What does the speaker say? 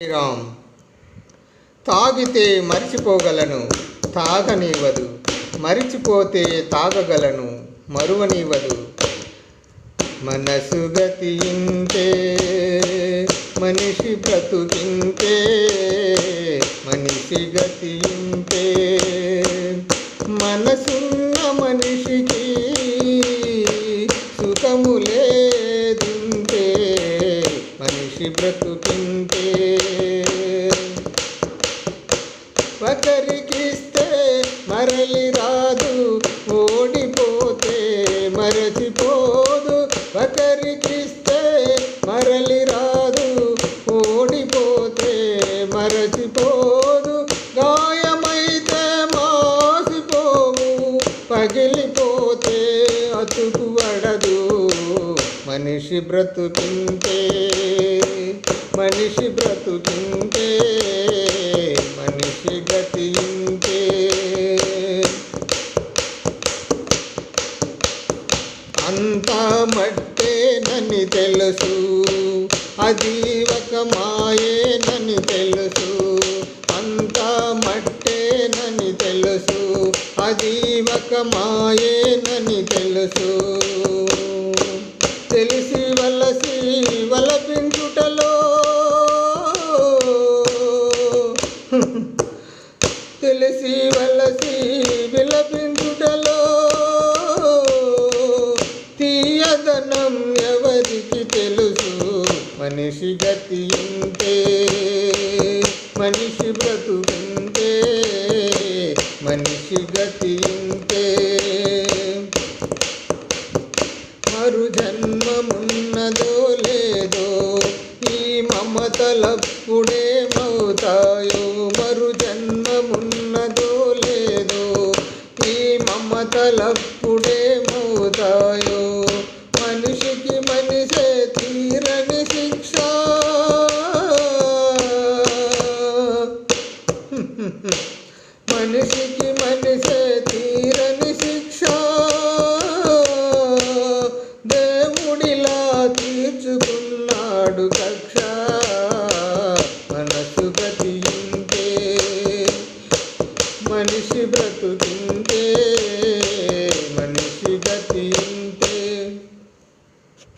శ్రీరామ్ తాగితే మరిచిపోగలను తాగనివ్వదు మరిచిపోతే తాగగలను మరువనివ్వదు మనసు గతి ఇంతే మనిషి బ్రతుకింతే మనిషి గతి మనసున్న మనిషికి సుఖములే మనిషి బ్రతుకింతే ఒకరికిస్తే మరలి రాదు ఓడిపోతే మరచిపోదు. ఒకరికిస్తే మరలి రాదు ఓడిపోతే మరచిపోదు. గాయమైతే మాసిపోవు పగిలిపోతే అతుకు పడదు మనిషి బ్రతుకింతే మనిషి బ్రతుకింతే మనిషి గతి ఇంతే అంతా మట్టేనని తెలుసు అది ఒక మాయేనని తెలుసు. అంతా మట్టేనని తెలుసు అది ఒక మాయేనని తెలుసు. తెలిసి వలసి వలపించుటలో తెలిసి వలసి విలపించుటలో తీయదనం ఎవరికి తెలుసు? మనిషి గతి ఇంతే మనిషి బ్రతుకుంటే మనిషి గతి ఇంతే మరు జన్మమున్నదో లేదో ఈ ఉన్నదో లేదో ఈ మమతలప్పుడే మోతాయో. మనిషికి మనిషే తీరని శిక్ష. మనిషికి మనిషే తీరని శిక్ష. దేవుడిలా తీర్చుకున్నాడు కక్ష. మనసు గతి మనిషి బ్రతుకుంటే మనిషి గతి